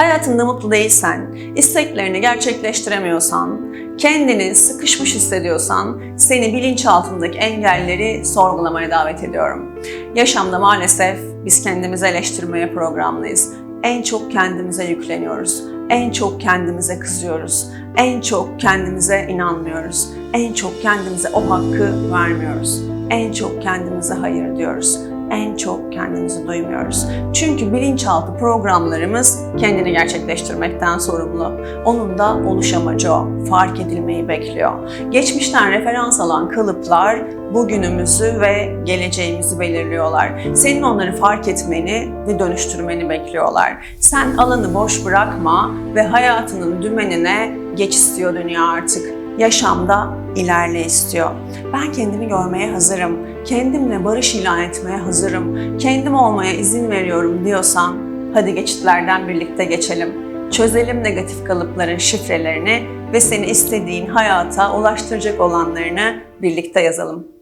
Hayatında mutlu değilsen, isteklerini gerçekleştiremiyorsan, kendini sıkışmış hissediyorsan seni bilinçaltındaki engelleri sorgulamaya davet ediyorum. Yaşamda maalesef biz kendimizi eleştirmeye programlıyız. En çok kendimize yükleniyoruz. En çok kendimize kızıyoruz. En çok kendimize inanmıyoruz. En çok kendimize o hakkı vermiyoruz. En çok kendimize hayır diyoruz en çok kendimizi duymuyoruz. Çünkü bilinçaltı programlarımız kendini gerçekleştirmekten sorumlu. Onun da oluş amacı o. Fark edilmeyi bekliyor. Geçmişten referans alan kalıplar bugünümüzü ve geleceğimizi belirliyorlar. Senin onları fark etmeni ve dönüştürmeni bekliyorlar. Sen alanı boş bırakma ve hayatının dümenine geç istiyor dünya artık yaşamda ilerle istiyor. Ben kendimi görmeye hazırım. Kendimle barış ilan etmeye hazırım. Kendim olmaya izin veriyorum diyorsan hadi geçitlerden birlikte geçelim. Çözelim negatif kalıpların şifrelerini ve seni istediğin hayata ulaştıracak olanlarını birlikte yazalım.